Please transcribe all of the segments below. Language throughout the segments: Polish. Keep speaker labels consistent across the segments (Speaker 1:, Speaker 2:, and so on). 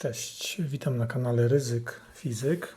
Speaker 1: Cześć, witam na kanale Ryzyk Fizyk.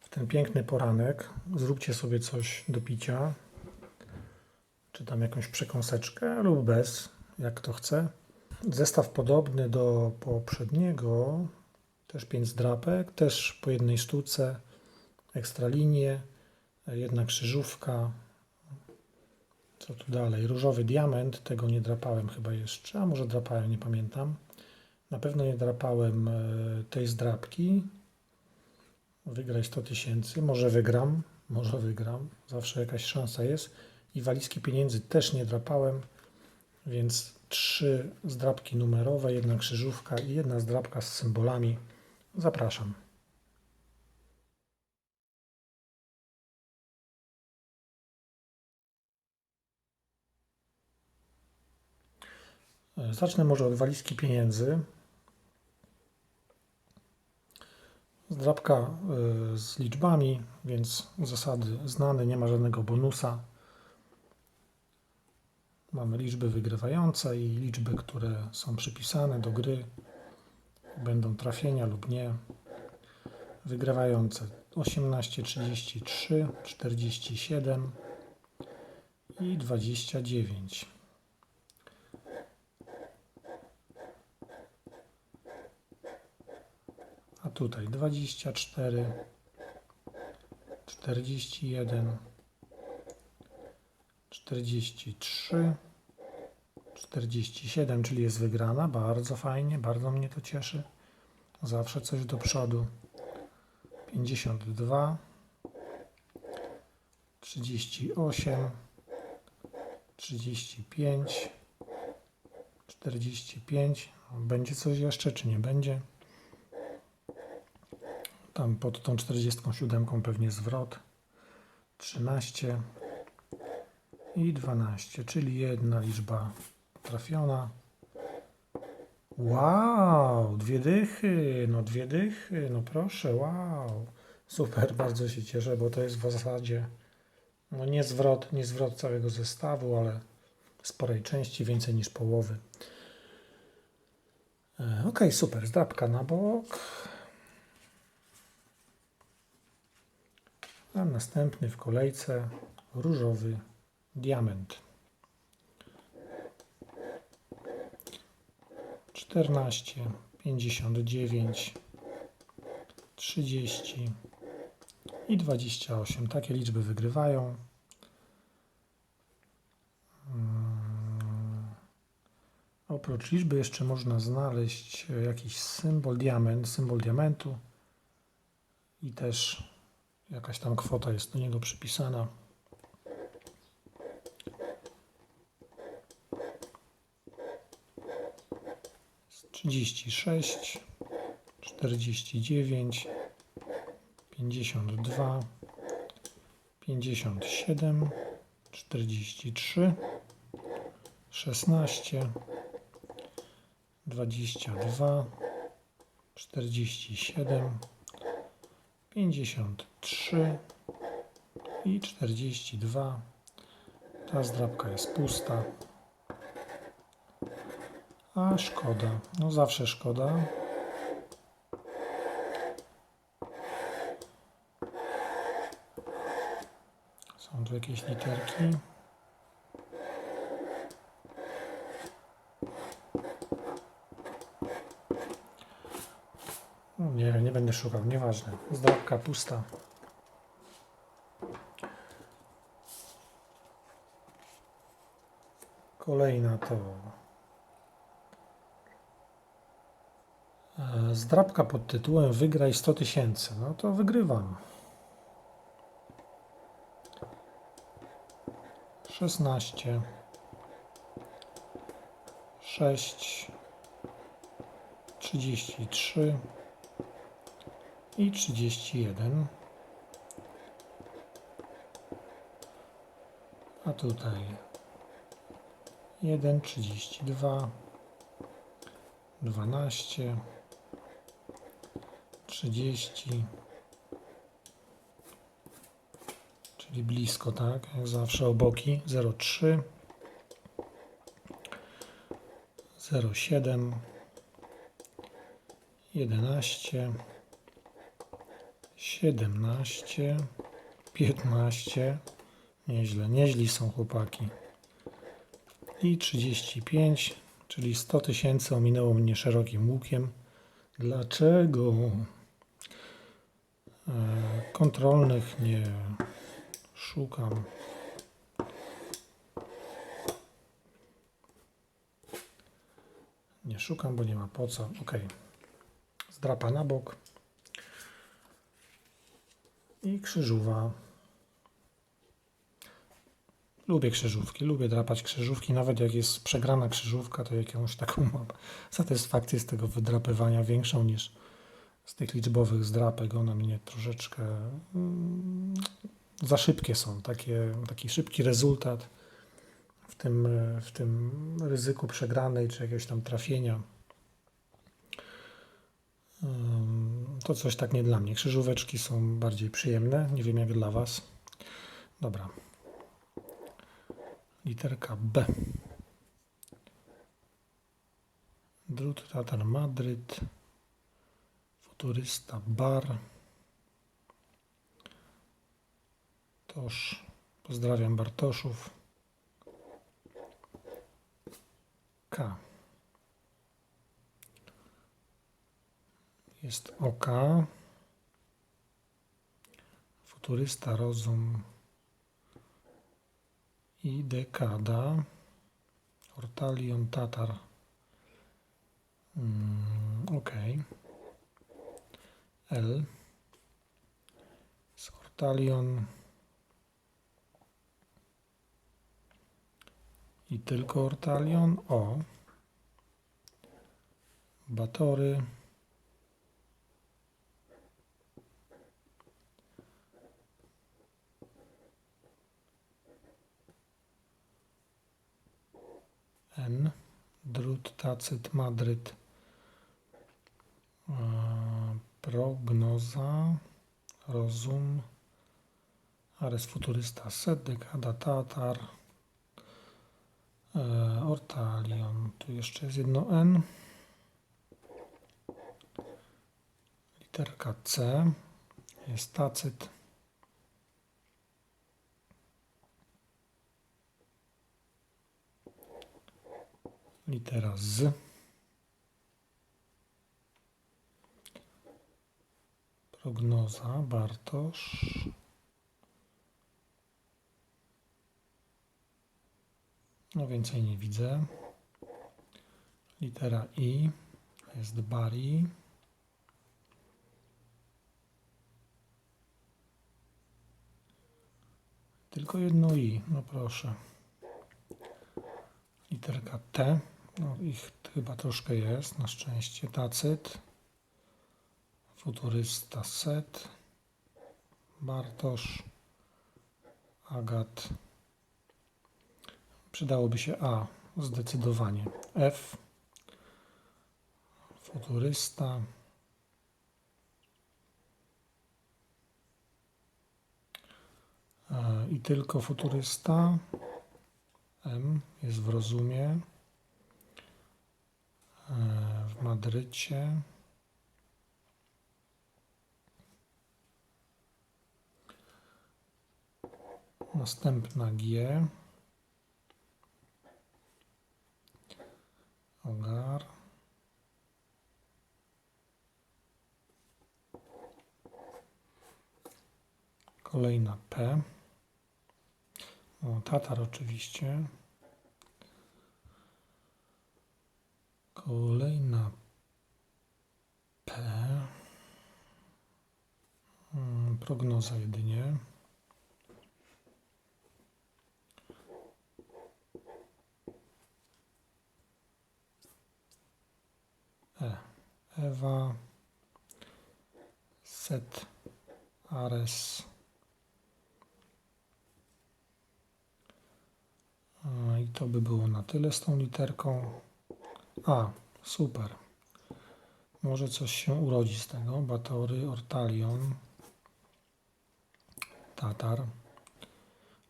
Speaker 1: W ten piękny poranek zróbcie sobie coś do picia, czy tam jakąś przekąseczkę lub bez, jak to chce. Zestaw podobny do poprzedniego, też 5 zdrapek, też po jednej sztuce, ekstra linie, jedna krzyżówka. Co tu dalej? Różowy diament, tego nie drapałem chyba jeszcze, a może drapałem, nie pamiętam. Na pewno nie drapałem e, tej zdrapki. Wygraj 100 tysięcy. Może wygram, może wygram. Zawsze jakaś szansa jest. I walizki pieniędzy też nie drapałem, więc trzy zdrapki numerowe, jedna krzyżówka i jedna zdrapka z symbolami. Zapraszam. E, Zacznę może od walizki pieniędzy. Zdrabka y, z liczbami, więc zasady znane, nie ma żadnego bonusa. Mamy liczby wygrywające i liczby, które są przypisane do gry. Będą trafienia lub nie. Wygrywające 18, 33, 47 i 29. A tutaj 24, 41, 43, 47, czyli jest wygrana. Bardzo fajnie, bardzo mnie to cieszy. Zawsze coś do przodu. 52, 38, 35, 45. Będzie coś jeszcze, czy nie będzie? Tam pod tą 47 pewnie zwrot. 13 i 12, czyli jedna liczba trafiona. Wow, dwie dychy, no dwie dychy, no proszę, wow. Super, bardzo się cieszę, bo to jest w zasadzie no nie zwrot, nie zwrot całego zestawu, ale sporej części, więcej niż połowy. E, Ok, super, zdrapka na bok. A następny w kolejce różowy diament. 14, 59, 30 i 28. Takie liczby wygrywają. Mm. Oprócz liczby jeszcze można znaleźć jakiś symbol diament, symbol diamentu i też Jakaś tam kwota jest do niego przypisana. Trzydzieści sześć, czterdzieści dziewięć, pięćdziesiąt dwa, pięćdziesiąt siedem, czterdzieści trzy, szesnaście, dwadzieścia dwa, czterdzieści siedem. 53 i 42. Ta zdrabka jest pusta. A szkoda. No zawsze szkoda. Są tu jakieś literki. Nie, nie będę szukał, nieważne. Zdrabka pusta. Kolejna to e, zdrabka pod tytułem Wygraj 100 tysięcy. No to wygrywam. 16 6 33 i 31. A tutaj 1, 32, 12, 30, czyli blisko, tak? Jak zawsze oboki 0,3, 0,7, jedenaście, siedemnaście, piętnaście. Nieźle, nieźli są chłopaki. I 35, czyli 100 tysięcy ominęło mnie szerokim łukiem. Dlaczego? E, kontrolnych nie szukam. Nie szukam, bo nie ma po co. Ok. Zdrapa na bok. I. Lubię krzyżówki, lubię drapać krzyżówki, nawet jak jest przegrana krzyżówka, to jakąś taką mam satysfakcję z tego wydrapywania większą niż z tych liczbowych zdrapek. One mnie troszeczkę mm, za szybkie są, takie, taki szybki rezultat w tym, w tym ryzyku przegranej czy jakiegoś tam trafienia. To coś tak nie dla mnie. Krzyżóweczki są bardziej przyjemne. Nie wiem jak dla Was. Dobra. Literka B. Drut Tatar Madryt. Futurysta Bar. Toż. Pozdrawiam Bartoszów. K. Jest OK. Futurysta Rozum i Dekada. Ortalion Tatar. Mm, OK. L. Z Ortalion. I tylko Ortalion. O. Batory. N. Drut, Tacyt, Madryt. E, Prognoza. Rozum. Ares Futurysta Set. Dekada Tatar. E, Ortalion. Tu jeszcze jest jedno N. Literka C. Jest Tacyt. Litera Z. Prognoza Bartosz. No więcej nie widzę. Litera I jest Bari. Tylko jedno I, no proszę. Literka T. No, ich chyba troszkę jest, na szczęście. Tacyt. Futurysta Set. Bartosz. Agat. Przydałoby się A, zdecydowanie. F. Futurysta. E, I tylko futurysta. M jest w rozumie. W Madrycie. Następna G. Ogar. Kolejna P. O, Tatar oczywiście. Kolejna P. Prognoza jedynie. E. Ewa. Set. Ares. I to by było na tyle z tą literką. A, super. Może coś się urodzi z tego. Batory, Ortalion, Tatar,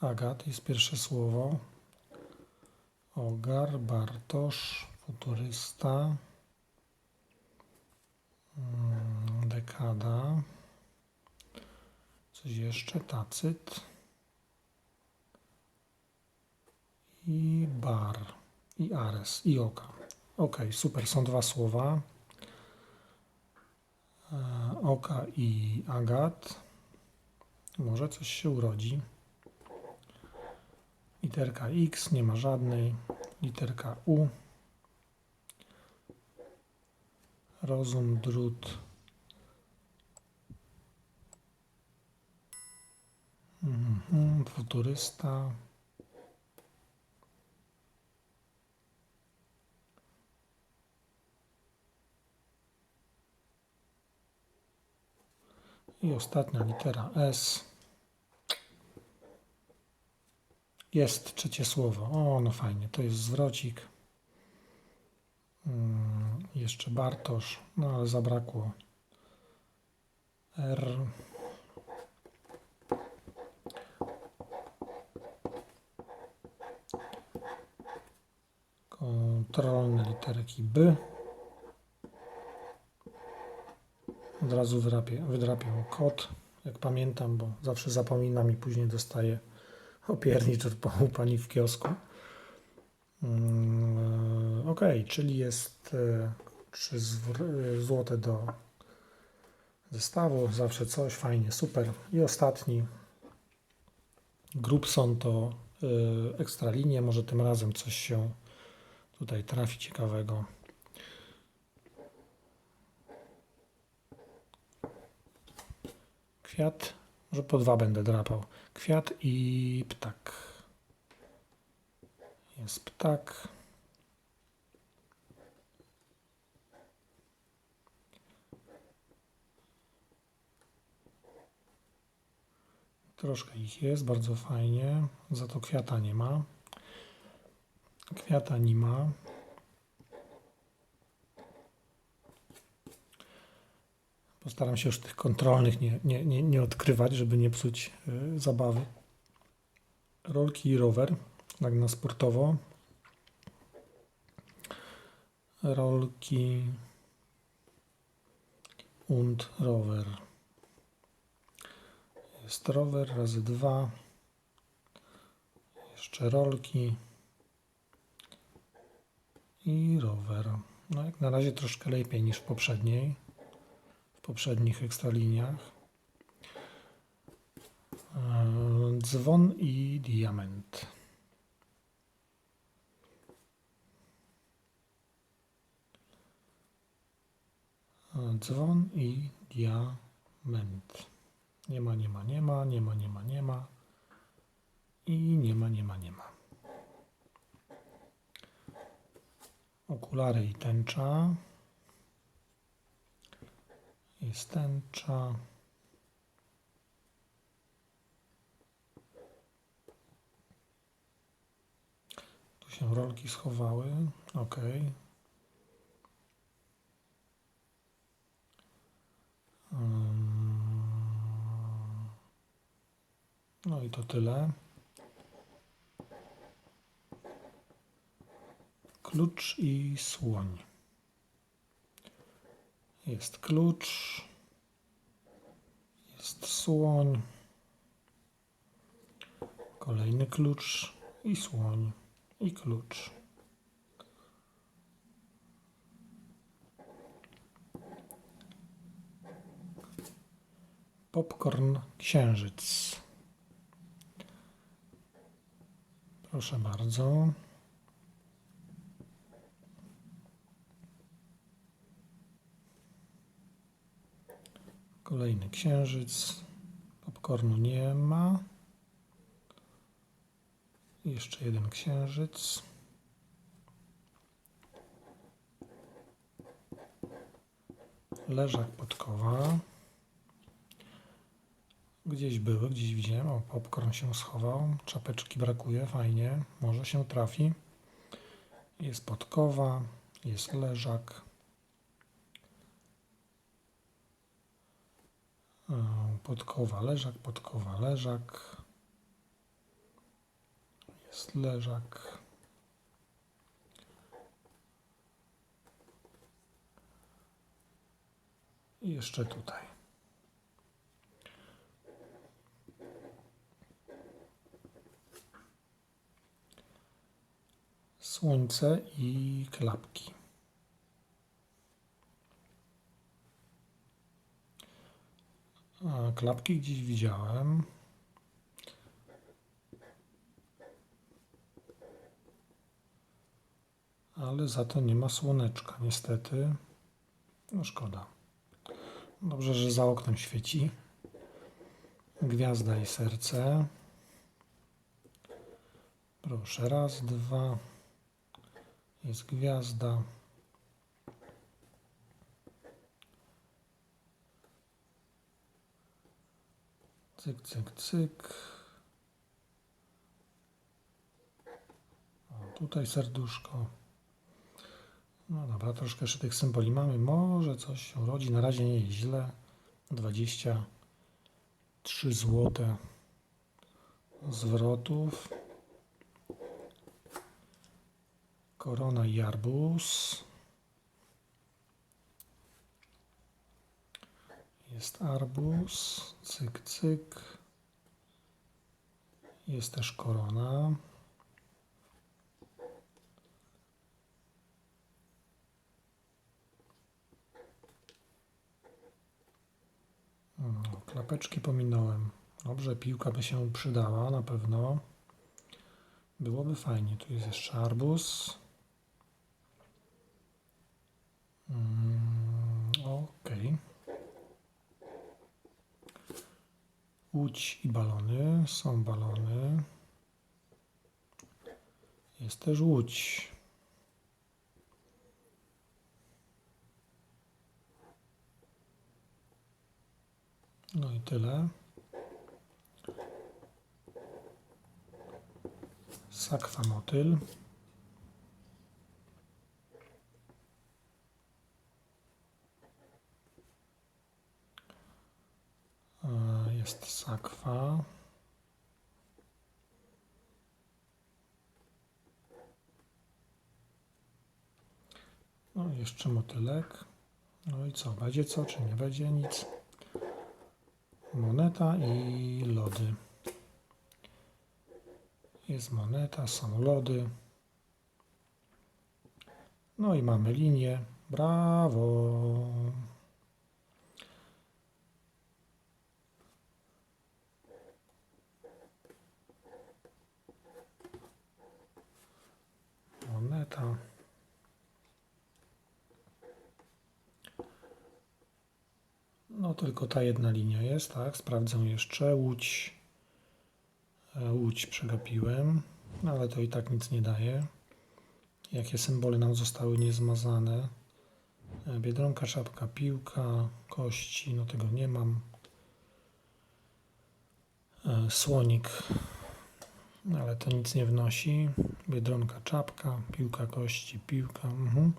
Speaker 1: Agat jest pierwsze słowo. Ogar, Bartosz, Futurysta. Mm, Dekada. Coś jeszcze? Tacyt. I bar. I ares. I oka. Ok, super. Są dwa słowa. E, Oka i agat. Może coś się urodzi. Literka X, nie ma żadnej. Literka U. Rozum, drut. Mhm, futurysta. I ostatnia litera S. Jest trzecie słowo. O, no fajnie, to jest zwrocik. Mm, jeszcze Bartosz, no ale zabrakło R. Kontrolne literki B. Od razu wydrapię, wydrapię kod, jak pamiętam, bo zawsze zapominam i później dostaję opiernicz od pa- u pani w kiosku. Mm, Ok, czyli jest e, 3 złote do zestawu, zawsze coś, fajnie, super. I ostatni, Grubson to y, ekstralinie, może tym razem coś się tutaj trafi ciekawego. Kwiat, może po dwa będę drapał. Kwiat i ptak. Jest ptak. Troszkę ich jest, bardzo fajnie. Za to kwiata nie ma. Kwiata nie ma. Postaram się już tych kontrolnych nie, nie, nie, nie odkrywać, żeby nie psuć y, zabawy. Rolki i rower, tak na sportowo. Rolki und rower. Jest rower razy dwa. Jeszcze rolki i rower. No jak na razie troszkę lepiej niż w poprzedniej, poprzednich ekstraliniach. Eee, Dzwon i diament. Eee, Dzwon i diament. Nie ma, nie ma, nie ma, nie ma, nie ma, nie ma. I nie ma, nie ma, nie ma. Okulary i tęcza. Jest tęcza. Tu się rolki schowały. Ok. No i to tyle. Klucz i słoń. Jest klucz. Jest słoń. Kolejny klucz i słoń i klucz. Popcorn księżyc. Proszę bardzo. Kolejny księżyc. Popcornu nie ma. Jeszcze jeden księżyc. Leżak podkowa. Gdzieś były, gdzieś widziałem. O, popcorn się schował. Czapeczki brakuje, fajnie. Może się trafi. Jest podkowa, jest leżak. Podkowa, leżak, podkowa, leżak. Jest leżak. I jeszcze tutaj. Słońce i klapki. Klapki gdzieś widziałem. Ale za to nie ma słoneczka, niestety. No szkoda. Dobrze, że za oknem świeci. Gwiazda i serce. Proszę, raz, dwa. Jest gwiazda. Cyk, cyk, cyk. O, tutaj serduszko. No dobra, troszkę jeszcze tych symboli mamy. Może coś się urodzi. Na razie nie jest źle. 23 złote zwrotów. Korona i. Jest arbuz. Cyk, cyk. Jest też korona. No, klapeczki pominąłem. Dobrze, piłka by się przydała na pewno. Byłoby fajnie. Tu jest jeszcze arbuz. Mm, Okej. Łódź i balony. Są balony. Jest też łódź. No i tyle. Sakwa motyl. E, Jest sakwa. No jeszcze motylek. No i co? Będzie co, czy nie będzie nic? Moneta i lody. Jest moneta, są lody. No i mamy linię. Brawo! No tylko ta jedna linia jest, tak? Sprawdzę jeszcze. Łódź. E, Łódź przegapiłem, no ale to i tak nic nie daje. Jakie symbole nam zostały niezmazane? E, Biedronka, czapka, piłka, kości, no tego nie mam. E, Słonik, ale to nic nie wnosi. Biedronka, czapka, piłka, kości, piłka. Mhm.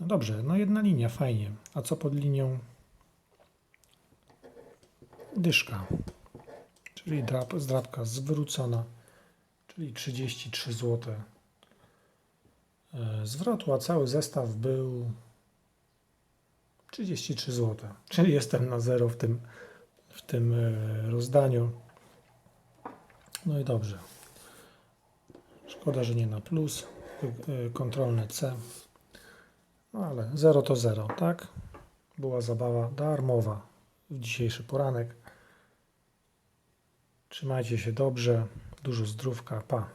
Speaker 1: Dobrze, no jedna linia, fajnie. A co pod linią? Dyszka, czyli drap, zdrabka zwrócona, czyli 33 zł zwrotu, a cały zestaw był 33 zł. Czyli jestem na zero w tym, w tym e, rozdaniu. No i dobrze. Szkoda, że nie na plus. E, Kontrolne C. No ale 0 to 0, tak? Była zabawa darmowa w dzisiejszy poranek. Trzymajcie się dobrze. Dużo zdrówka. Pa.